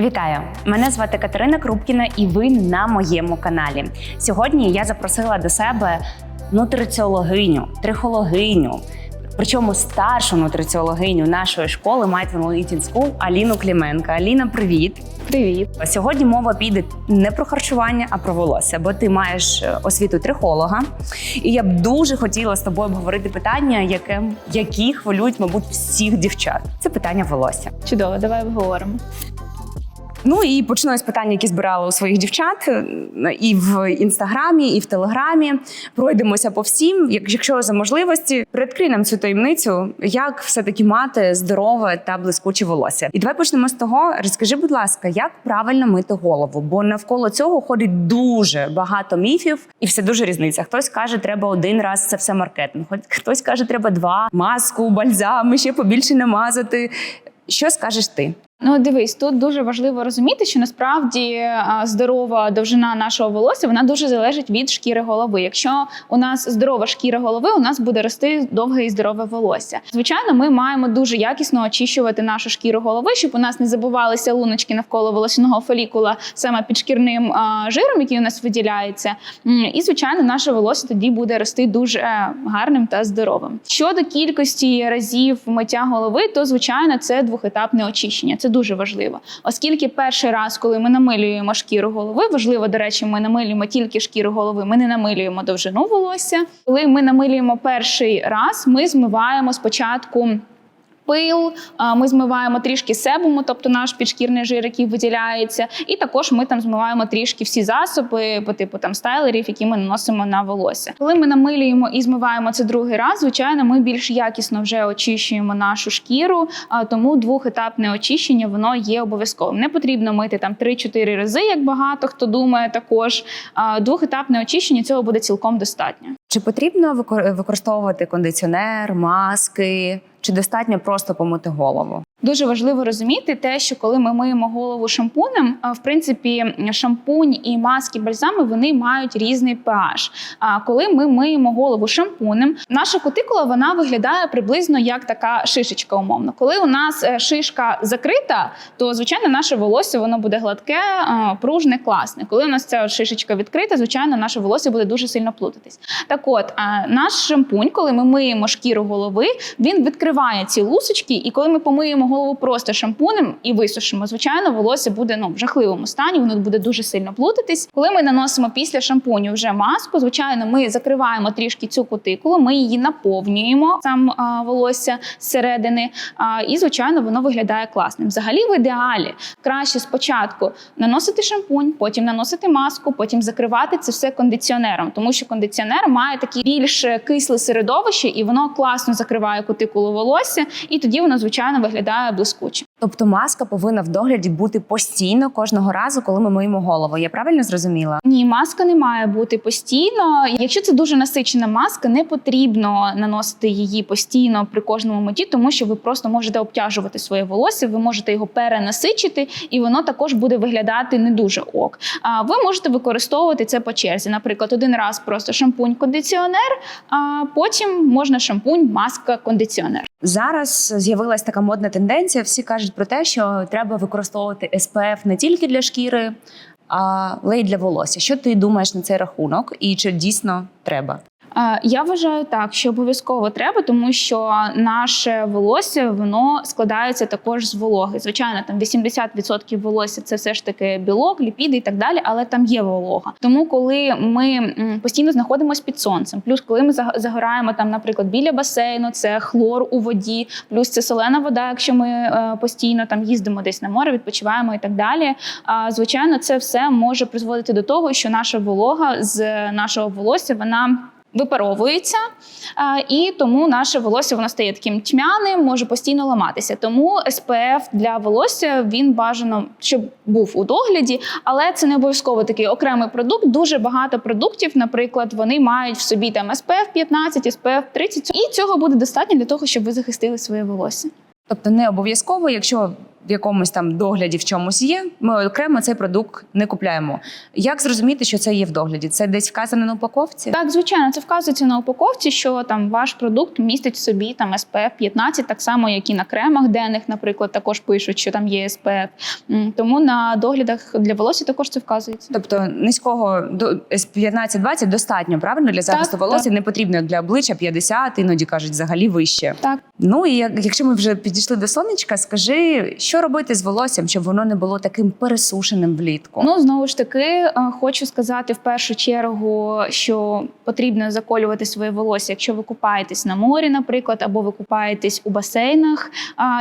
Вітаю! Мене звати Катерина Крупкіна, і ви на моєму каналі. Сьогодні я запросила до себе нутриціологиню, трихологиню, причому старшу нутриціологиню нашої школи Mindful Eating School Аліну Кліменко. Аліна, привіт! Привіт. Сьогодні мова піде не про харчування, а про волосся, бо ти маєш е, освіту трихолога. І я б дуже хотіла з тобою обговорити питання, яке, які хвилюють, мабуть, всіх дівчат. Це питання волосся. Чудово, давай обговоримо. Ну і з питання, які збирала у своїх дівчат е, і в інстаграмі, і в телеграмі. Пройдемося по всім. Якщо за можливості, приоткрий нам цю таємницю, як все-таки мати здорове та блискуче волосся. І давай почнемо з того. Розкажи, будь ласка, як правильно мити голову? Бо навколо цього ходить дуже багато міфів, і все дуже різниця. Хтось каже, треба один раз це все маркетинг. Хтось каже, треба два маску, бальзами, ще побільше намазати. Що скажеш ти? Ну, дивись, тут дуже важливо розуміти, що насправді здорова довжина нашого волосся вона дуже залежить від шкіри голови. Якщо у нас здорова шкіра голови, у нас буде рости довге і здорове волосся. Звичайно, ми маємо дуже якісно очищувати нашу шкіру голови, щоб у нас не забувалися луночки навколо волосяного фолікула саме під шкірним жиром, який у нас виділяється. І звичайно, наше волосся тоді буде рости дуже е, гарним та здоровим. Щодо кількості разів миття голови, то звичайно це двохетапне очищення. Це дуже важливо, оскільки перший раз, коли ми намилюємо шкіру голови, важливо, до речі, ми намилюємо тільки шкіру голови, ми не намилюємо довжину волосся. Коли ми намилюємо перший раз, ми змиваємо спочатку. Пил, ми змиваємо трішки себуму, тобто наш підшкірний жир, який виділяється, і також ми там змиваємо трішки всі засоби по типу там стайлерів, які ми наносимо на волосся. Коли ми намилюємо і змиваємо це другий раз, звичайно, ми більш якісно вже очищуємо нашу шкіру, тому двохетапне очищення воно є обов'язковим. Не потрібно мити там 3-4 рази, як багато хто думає. Також двохетапне очищення цього буде цілком достатньо. Чи потрібно викор- використовувати кондиціонер, маски, чи достатньо просто помити голову? Дуже важливо розуміти те, що коли ми миємо голову шампунем, в принципі, шампунь і маски, бальзами вони мають різний pH. А коли ми миємо голову шампунем, наша кутикула вона виглядає приблизно як така шишечка, умовно. Коли у нас е, шишка закрита, то звичайно наше волосся воно буде гладке, пружне, класне. Коли у нас ця шишечка відкрита, звичайно, наше волосся буде дуже сильно плутатись. Так от, наш шампунь, коли ми миємо шкіру голови, він відкриває ці лусочки, і коли ми помиємо голову просто шампунем і висушимо, звичайно, волосся буде ну в жахливому стані, воно буде дуже сильно плутатись. Коли ми наносимо після шампуню вже маску, звичайно, ми закриваємо трішки цю кутикулу, ми її наповнюємо сам а, волосся зсередини, а, і звичайно, воно виглядає класним. Взагалі, в ідеалі краще спочатку наносити шампунь, потім наносити маску, потім закривати це все кондиціонером, тому що кондиціонер має таке більш кисле середовище, і воно класно закриває кутикулу волосся, і тоді воно звичайно виглядає блискуче. Тобто маска повинна в догляді бути постійно кожного разу, коли ми миємо голову. Я правильно зрозуміла? Ні, маска не має бути постійно. Якщо це дуже насичена маска, не потрібно наносити її постійно при кожному митті, тому що ви просто можете обтяжувати своє волосся, ви можете його перенасичити, і воно також буде виглядати не дуже ок. А ви можете використовувати це по черзі. Наприклад, один раз просто шампунь-кондиціонер, а потім можна шампунь, маска, кондиціонер. Зараз з'явилась така модна тенденція. Всі кажуть про те, що треба використовувати СПФ не тільки для шкіри, але й для волосся. Що ти думаєш на цей рахунок, і чи дійсно треба? Е, Я вважаю так, що обов'язково треба, тому що наше волосся воно складається також з вологи. Звичайно, там 80% волосся це все ж таки білок, ліпіди і так далі, але там є волога. Тому, коли ми постійно знаходимося під сонцем, плюс коли ми заг- загораємо там, наприклад, біля басейну, це хлор у воді, плюс це солена вода, якщо ми е, постійно там їздимо десь на море, відпочиваємо і так далі. А звичайно, це все може призводити до того, що наша волога з нашого волосся вона. Випаровується, і тому наше волосся воно стає таким тьмяним, може постійно ламатися. Тому SPF для волосся він бажано, щоб був у догляді, але це не обов'язково такий окремий продукт. Дуже багато продуктів, наприклад, вони мають в собі там SPF 15, SPF 30, і цього буде достатньо для того, щоб ви захистили своє волосся. Тобто не обов'язково, якщо в якомусь там догляді в чомусь є, ми окремо цей продукт не купляємо. Як зрозуміти, що це є в догляді? Це десь вказано на упаковці? Так, звичайно, це вказується на упаковці, що там ваш продукт містить в собі там SPF 15, так само, як і на кремах денних, наприклад, також пишуть, що там є SPF. Тому на доглядах для волосся також це вказується. Тобто низького до 15-20 достатньо, правильно для захисту Так, волосся. Не потрібно для обличчя 50, іноді кажуть, взагалі вище. Так. Ну і якщо ми вже підійшли до сонечка, скажи, що робити з волоссям, щоб воно не було таким пересушеним влітку? Ну знову ж таки, е, хочу сказати в першу чергу, що потрібно заколювати своє волосся, якщо ви купаєтесь на морі, наприклад, або ви купаєтесь у басейнах,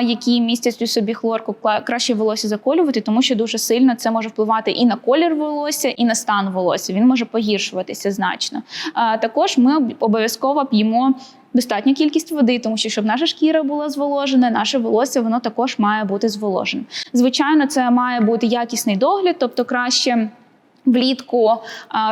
які містять у собі хлорку, краще волосся заколювати, тому що дуже сильно це може впливати і на колір волосся, і на стан волосся. Він може погіршуватися значно. А, також ми обов'язково п'ємо. Достатню кількість води, тому що щоб наша шкіра була зволожена, наше волосся воно також має бути зволоженим. Звичайно, це має бути якісний догляд, тобто краще. Влітку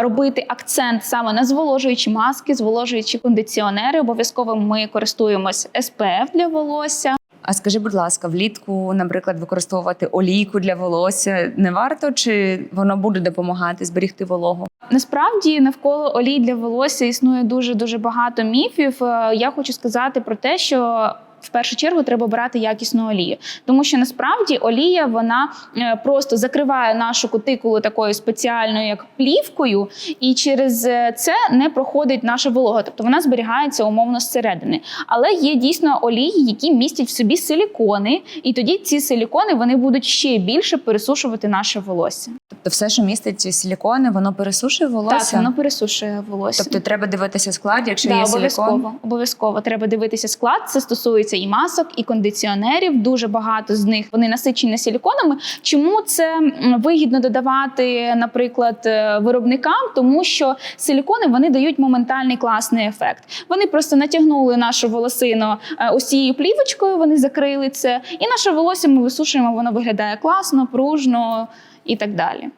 робити акцент саме на зволожуючі маски, зволожуючі кондиціонери. Обов'язково ми користуємось SPF для волосся. А скажи, будь ласка, влітку, наприклад, використовувати олійку для волосся не варто, чи воно буде допомагати зберігти вологу? Насправді навколо олій для волосся існує дуже дуже багато міфів. Е, Я хочу сказати про те, що. В першу чергу треба брати якісну олію, тому що насправді олія вона е, просто закриває нашу кутикулу такою спеціальною, як плівкою, і через е, це не проходить наша волога, тобто вона зберігається умовно зсередини. Але є дійсно олії, які містять в собі силікони, і тоді ці силікони вони будуть ще більше пересушувати наше волосся. Тобто, все, що містить силікони, воно пересушує волосся? Так, воно пересушує волосся. Тобто треба дивитися склад, якщо Да, є обов'язково. Обов'язково треба дивитися склад. Це стосується і масок, і кондиціонерів. Дуже багато з них вони насичені силіконами. Чому це вигідно додавати, наприклад, е, виробникам? Тому що силікони вони дають моментальний класний ефект. Вони просто натягнули нашу волосину е, ось цією плівочкою. Вони закрили це, і наше волосся ми висушуємо. Воно виглядає класно, пружно і так далі.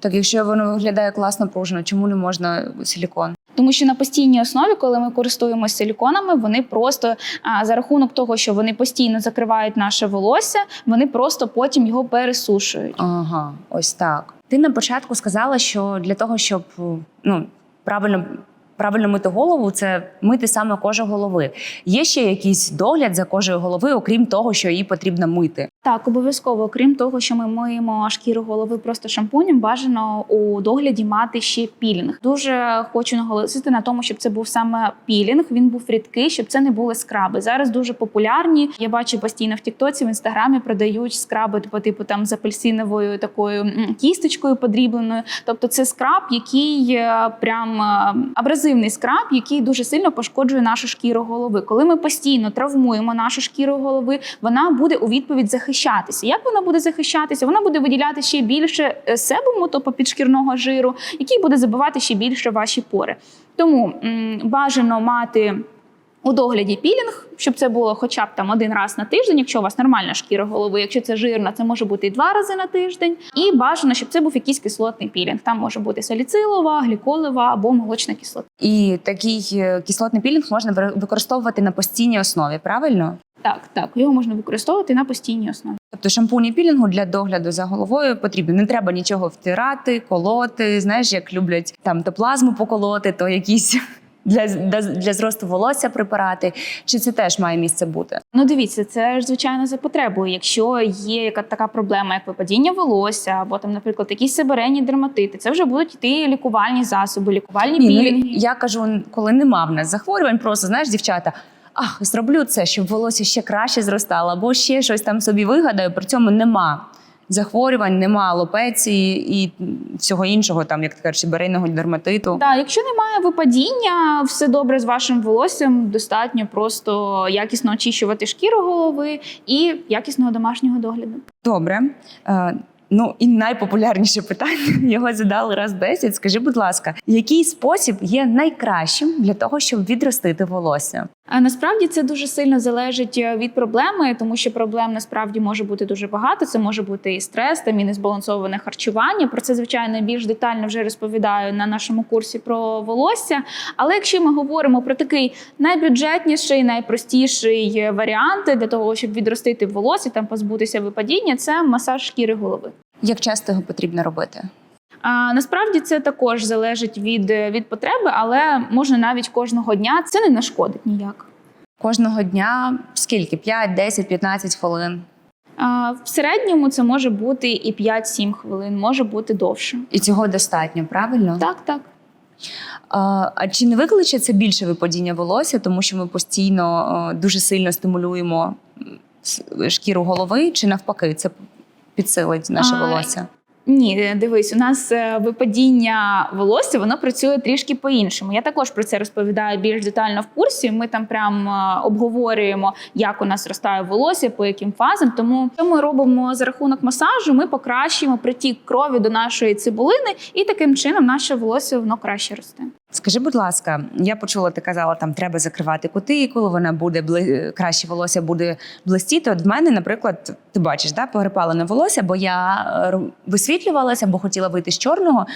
Так, якщо воно виглядає класно пружно, чому не можна силікон? Тому що на постійній основі, коли ми користуємося силіконами, вони просто а, за рахунок того, що вони постійно закривають наше волосся, вони просто потім його пересушують. Ага, ось так. Ти на початку сказала, що для того, щоб ну правильно. Правильно мити голову це мити саме кожу голови. Є ще якийсь догляд за кожею голови, окрім того, що її потрібно мити. Так, обов'язково, крім того, що ми миємо шкіру голови просто шампунем, бажано у догляді мати ще пілінг. Дуже хочу наголосити на тому, щоб це був саме пілінг. Він був рідкий, щоб це не були скраби. Зараз дуже популярні. Я бачу постійно в Тіктоці, в інстаграмі продають скраби по типу там з апельсиновою такою кісточкою подрібленою. Тобто, це скраб, який е, прям е, абразивний скраб, який дуже сильно пошкоджує нашу шкіру голови. Коли ми постійно травмуємо нашу шкіру голови, вона буде у відповідь захищатися. Як вона буде захищатися? Вона буде виділяти ще більше е, себуму, тобто підшкірного жиру, який буде забивати ще більше ваші пори. Тому м, бажано мати. У догляді пілінг, щоб це було хоча б там один раз на тиждень, якщо у вас нормальна шкіра голови, якщо це жирна, це може бути і два рази на тиждень. І бажано, щоб це був якийсь кислотний пілінг. Там може бути саліцилова, гліколева або молочна кислота. І такий е, кислотний пілінг можна ви- використовувати на постійній основі, правильно? Так, так, його можна використовувати на постійній основі. Тобто шампунь і пілінгу для догляду за головою потрібно. Не треба нічого втирати, колоти. Знаєш, як люблять там то плазму поколоти, то якісь для, для, для зросту волосся препарати. Чи це теж має місце бути? Ну, дивіться, це ж звичайно за потребою. Якщо є яка така проблема, як випадіння волосся, або там, наприклад, якісь себеренні дерматити, це вже будуть йти лікувальні засоби, лікувальні Ні, пілінги. ну, я кажу, коли нема в нас захворювань, просто знаєш, дівчата. Ах, зроблю це, щоб волосся ще краще зростало, або ще щось там собі вигадаю. При цьому нема захворювань, нема алопеції і всього іншого, там як ти кажеш, берейного дерматиту. Так, якщо немає випадіння, все добре з вашим волоссям, достатньо просто якісно очищувати шкіру голови і якісного домашнього догляду. Добре. Ну і найпопулярніше питання його задали раз 10. Скажи, будь ласка, який спосіб є найкращим для того, щоб відростити волосся? А насправді це дуже сильно залежить е, від проблеми, тому що проблем насправді може бути дуже багато. Це може бути і стрес, там і незбалансоване харчування. Про це звичайно більш детально вже розповідаю на нашому курсі про волосся. Але якщо ми говоримо про такий найбюджетніший, найпростіший е, варіант для того, щоб відростити волосся, там позбутися випадіння, це масаж шкіри голови. Як часто його потрібно робити? А, насправді це також залежить від, від потреби, але можна навіть кожного дня. Це не нашкодить ніяк. Кожного дня скільки? 5, 10, 15 хвилин. А, В середньому це може бути і 5-7 хвилин, може бути довше. І цього достатньо, правильно? Так, так. А, а чи не викличе це більше випадіння волосся, тому що ми постійно е, дуже сильно стимулюємо шкіру голови, чи навпаки, це підсилить наше А, волосся? Ні, дивись, у нас е, випадіння волосся воно працює трішки по-іншому. Я також про це розповідаю більш детально в курсі. Ми там прям е, обговорюємо, як у нас ростає волосся, по яким фазам. Тому що ми робимо за рахунок масажу, ми покращуємо притік крові до нашої цибулини, і таким чином наше волосся воно краще росте. Скажи, будь ласка, я почула, ти казала, там треба закривати кутикулу, вона буде бли... краще волосся буде блистіти. От в мене, наприклад, ти бачиш, да, погрипалене волосся, бо я е, висвітлювалася, бо хотіла вийти з чорного.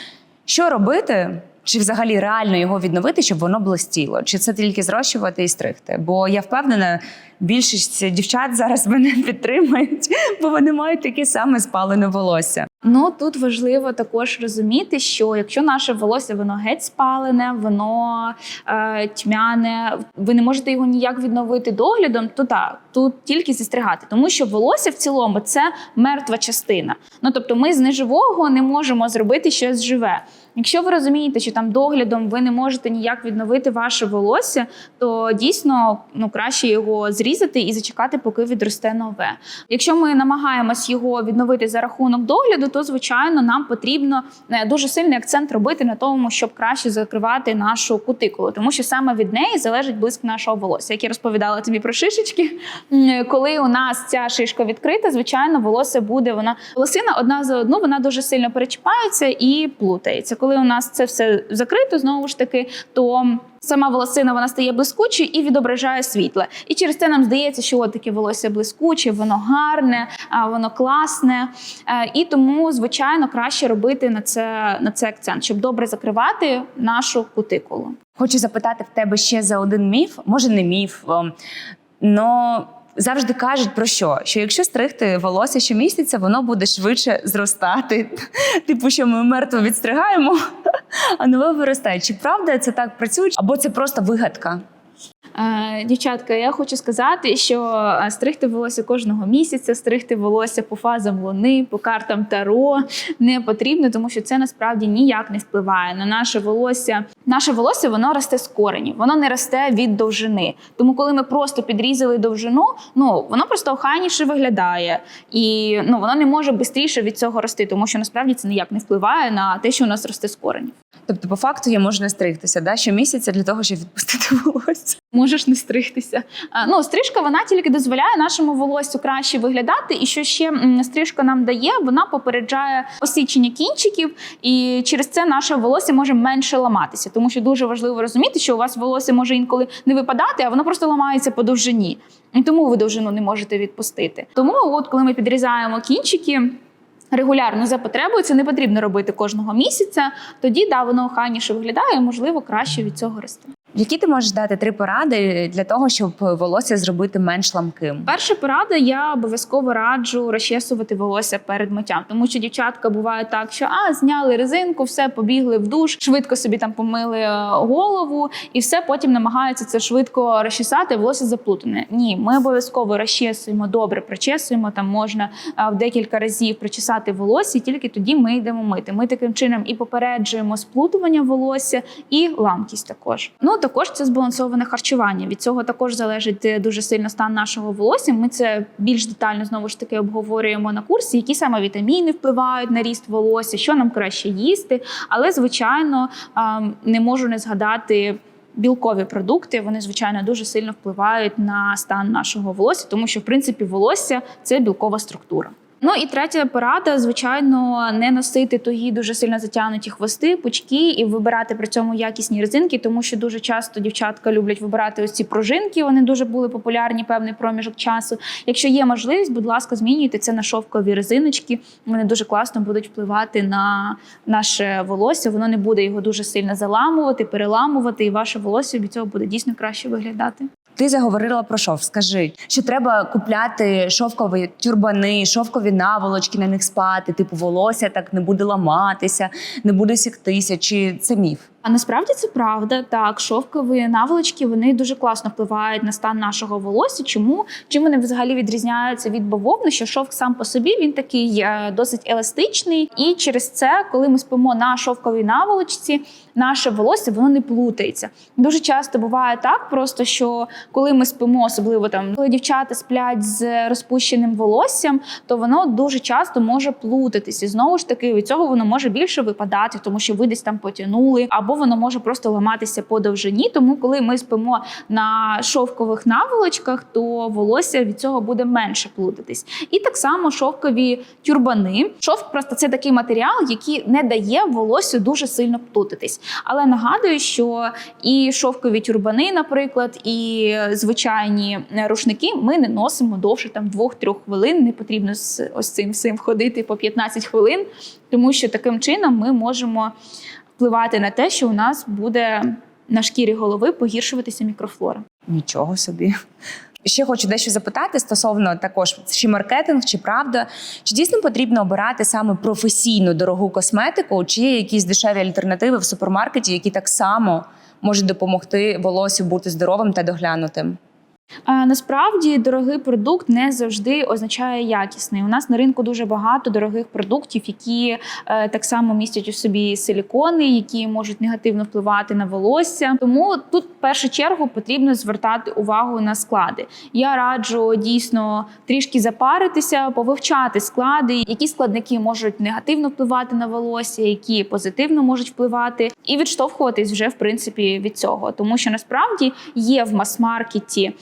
Що робити? Чи взагалі реально його відновити, щоб воно блистіло? Чи це тільки зрощувати і стригти? Бо я впевнена, більшість дівчат зараз мене підтримають, бо вони мають таке саме спалене волосся. Ну тут важливо також розуміти, що якщо наше волосся воно геть спалене, воно е, тьмяне, ви не можете його ніяк відновити доглядом, то так, тут тільки зістригати, тому що волосся в цілому це мертва частина. Ну тобто, ми з неживого не можемо зробити щось живе. Якщо ви розумієте, що там доглядом ви не можете ніяк відновити ваше волосся, то дійсно ну краще його зрізати і зачекати, поки відросте нове. Якщо ми намагаємось його відновити за рахунок догляду, то звичайно нам потрібно е, дуже сильний акцент робити на тому, щоб краще закривати нашу кутикулу, тому що саме від неї залежить блиск нашого волосся. Як я розповідала тобі про шишечки, коли у нас ця шишка відкрита, звичайно, волосся буде вона волосина одна за одну, вона дуже сильно перечіпається і плутається. Коли у нас це все закрито, знову ж таки, то Сама волосина вона стає блискучою і відображає світле. І через це нам здається, що от таке волосся блискуче, воно гарне, воно класне. Е, І тому, звичайно, краще робити на це, на це акцент, щоб добре закривати нашу кутикулу. Хочу запитати в тебе ще за один міф, може не міф, але завжди кажуть про що? Що якщо стригти волосся щомісяця, воно буде швидше зростати. Типу, що ми мертво відстригаємо, а нове виростає. Чи правда це так працює? Або це просто вигадка? Е, Дівчатка, я хочу сказати, що е, стригти волосся кожного місяця, стригти волосся по фазам луни, по картам таро не потрібно, тому що це насправді ніяк не впливає на наше волосся. Наше волосся воно росте з коренів, воно не росте від довжини. Тому, коли ми просто підрізали довжину, ну воно просто охайніше виглядає, і ну воно не може швидше від цього рости, тому що насправді це ніяк не впливає на те, що у нас росте з коренів. Тобто, по факту я можу не стригтися да, щомісяця для того, щоб відпустити волосся. Можеш не стригтися. Ну, стрижка вона тільки дозволяє нашому волоссю краще виглядати. І що ще стрижка нам дає, вона попереджає осічення кінчиків, і через це наше волосся може менше ламатися. Тому що дуже важливо розуміти, що у вас волосся може інколи не випадати, а воно просто ламається по довжині. І тому ви довжину не можете відпустити. Тому, от коли ми підрізаємо кінчики. Регулярно за потребою це не потрібно робити кожного місяця. Тоді да, воно охайніше виглядає, і, можливо, краще від цього росте. Які ти можеш дати три поради для того, щоб волосся зробити менш ламким? Перша порада, я обов'язково раджу розчесувати волосся перед миттям, тому що дівчатка буває так, що а зняли резинку, все побігли в душ, швидко собі там помили е, голову, і все потім намагаються це швидко розчесати. Волосся заплутане. Ні, ми обов'язково розчесуємо добре, причесуємо. Там можна в декілька разів причесати волосся, і тільки тоді ми йдемо мити. Ми таким чином і попереджуємо сплутування волосся, і ламкість також. Ну також це збалансоване харчування. Від цього також залежить е, дуже сильно стан нашого волосся. Ми це більш детально знову ж таки обговорюємо на курсі, які саме вітаміни впливають на ріст волосся, що нам краще їсти. Але звичайно не можу не згадати. Білкові продукти вони звичайно дуже сильно впливають на стан нашого волосся, тому що в принципі волосся це білкова структура. Ну і третя порада, звичайно, не носити тугі дуже сильно затягнуті хвости, пучки і вибирати при цьому якісні резинки, тому що дуже часто дівчатка люблять вибирати ось ці пружинки. Вони дуже були популярні певний проміжок часу. Якщо є можливість, будь ласка, змінюйте це на шовкові резиночки. Вони дуже класно будуть впливати на наше волосся. Воно не буде його дуже сильно заламувати, переламувати, і ваше волосся від цього буде дійсно краще виглядати. Ти заговорила про шов. Скажи, що треба купляти шовкові тюрбани, шовкові наволочки на них спати, типу волосся так не буде ламатися, не буде сіктися. Чи це міф? Насправді це правда. Так, шовкові наволочки вони дуже класно впливають на стан нашого волосся. Чому? Чим вони взагалі відрізняються від бавовни? Що шовк сам по собі він такий е, досить еластичний, і через це, коли ми спимо на шовковій наволочці, наше волосся воно не плутається. Дуже часто буває так, просто що коли ми спимо, особливо там, коли дівчата сплять з розпущеним волоссям, то воно дуже часто може плутатись. І знову ж таки, від цього воно може більше випадати, тому що ви десь там потягнули, або воно може просто ламатися по довжині. Тому, коли ми спимо на шовкових наволочках, то волосся від цього буде менше плутатись. І так само шовкові тюрбани. Шовк просто це такий матеріал, який не дає волоссю дуже сильно плутатись. Але нагадую, що і шовкові тюрбани, наприклад, і звичайні рушники ми не носимо довше там 2-3 хвилин. Не потрібно з ось цим всім ходити по 15 хвилин, тому що таким чином ми можемо впливати на те, що у нас буде на шкірі голови погіршуватися мікрофлора. Нічого собі. Ще хочу дещо запитати стосовно також чи маркетинг, чи правда, чи дійсно потрібно обирати саме професійну дорогу косметику, чи є якісь дешеві альтернативи в супермаркеті, які так само можуть допомогти волосю бути здоровим та доглянутим? Насправді дорогий продукт не завжди означає якісний. У нас на ринку дуже багато дорогих продуктів, які е, так само містять у собі силікони, які можуть негативно впливати на волосся. Тому тут в першу чергу потрібно звертати увагу на склади. Я раджу дійсно трішки запаритися, повивчати склади, які складники можуть негативно впливати на волосся, які позитивно можуть впливати, і відштовхуватись вже в принципі від цього, тому що насправді є в мас-маркеті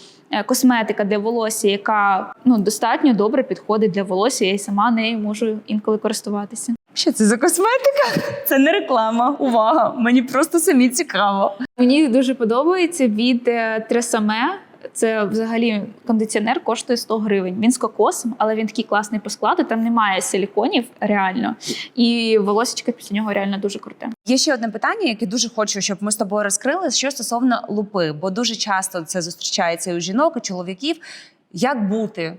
косметика для волосся, яка ну достатньо добре підходить для волосся. Я й сама нею можу інколи користуватися. Що це за косметика? Це не реклама. Увага! Мені просто самі цікаво. Мені дуже подобається від е, Тресаме. Це взагалі кондиціонер коштує 100 гривень. Він з кокосом, але він такий класний по складу. Там немає силіконів реально, і волосечко після нього реально дуже круте. Є ще одне питання, яке дуже хочу, щоб ми з тобою розкрили, що стосовно лупи, бо дуже часто це зустрічається і у жінок, і чоловіків. Як бути,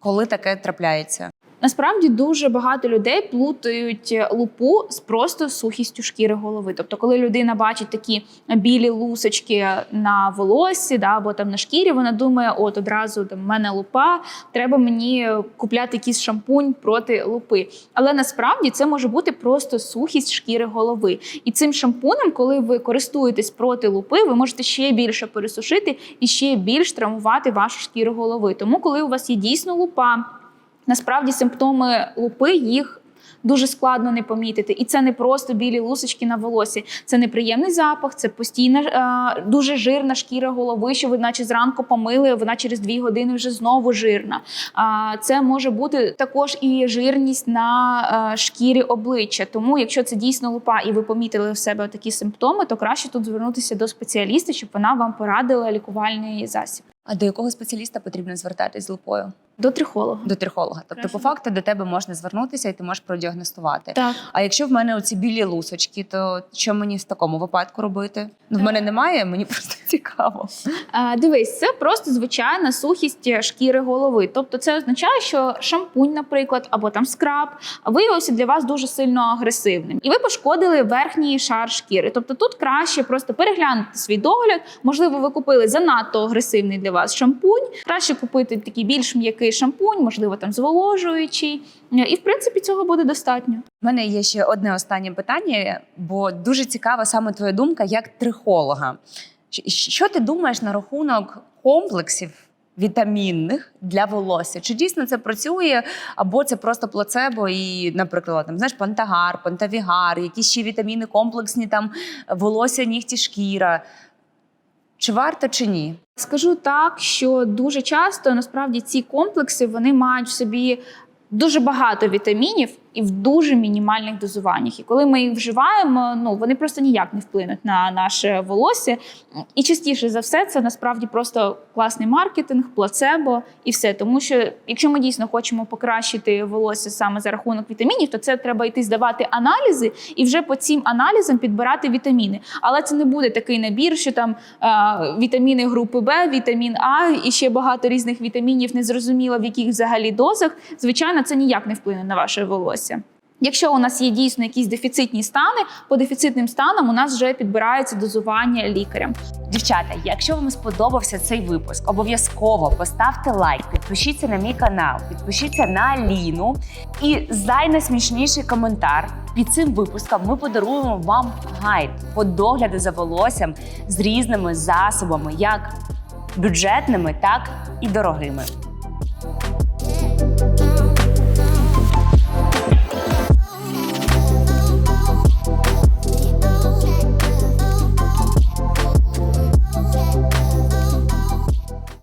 коли таке трапляється? Насправді дуже багато людей плутають лупу з просто сухістю шкіри голови. Тобто, коли людина бачить такі білі лусочки на волоссі, да, або там на шкірі, вона думає, от одразу там в мене лупа, треба мені купляти якийсь шампунь проти лупи. Але насправді це може бути просто сухість шкіри голови. І цим шампунем, коли ви користуєтесь проти лупи, ви можете ще більше пересушити і ще більш травмувати вашу шкіру голови. Тому, коли у вас є дійсно лупа. Насправді симптоми лупи їх дуже складно не помітити. І це не просто білі лусочки на волосі. Це неприємний запах, це постійна е, дуже жирна шкіра голови, що ви наче зранку помили, вона через дві години вже знову жирна. А це може бути також і жирність на е, шкірі обличчя. Тому, якщо це дійсно лупа, і ви помітили в себе такі симптоми, то краще тут звернутися до спеціаліста, щоб вона вам порадила лікувальний засіб. А до якого спеціаліста потрібно звертатись з лупою? До трихолога. До трихолога. Тобто, Краще по факту, до тебе можна звернутися і ти можеш продіагностувати. Так. А якщо в мене оці білі лусочки, то що мені в такому випадку робити? Ну, в мене немає, мені просто цікаво. А, Дивись, це просто звичайна сухість шкіри голови. Тобто, це означає, що шампунь, наприклад, або там скраб виявився для вас дуже сильно агресивним, і ви пошкодили верхній шар шкіри. Тобто, тут краще просто переглянути свій догляд. Можливо, ви купили занадто агресивний для вас шампунь. Краще купити такий більш м'який шампунь, можливо, там зволожуючий. І в принципі цього буде достатньо. У мене є ще одне останнє питання, бо дуже цікава саме твоя думка як трихолога. Що ти думаєш на рахунок комплексів вітамінних для волосся? Чи дійсно це працює, або це просто плацебо і, наприклад, там знаєш, пантагар, пантавігар, якісь ще вітаміни комплексні, там волосся, нігті, шкіра. Чи варто, чи ні? Скажу так, що дуже часто насправді ці комплекси вони мають в собі дуже багато вітамінів і в дуже мінімальних дозуваннях. І коли ми їх вживаємо, ну вони просто ніяк не вплинуть на наше волосся. І частіше за все, це насправді просто класний маркетинг, плацебо і все. Тому що якщо ми дійсно хочемо покращити волосся саме за рахунок вітамінів, то це треба йти здавати аналізи і вже по цим аналізам підбирати вітаміни. Але це не буде такий набір, що там е, вітаміни групи Б, вітамін А і ще багато різних вітамінів, незрозуміло в яких взагалі дозах. Звичайно, це ніяк не вплине на ваше волосся. Якщо у нас є дійсно якісь дефіцитні стани, по дефіцитним станам у нас вже підбирається дозування лікарем. Дівчата, якщо вам сподобався цей випуск, обов'язково поставте лайк, підпишіться на мій канал, підпишіться на Ліну і зай найсмішніший коментар. Під цим випуском ми подаруємо вам гайд по догляду за волоссям з різними засобами, як бюджетними, так і дорогими.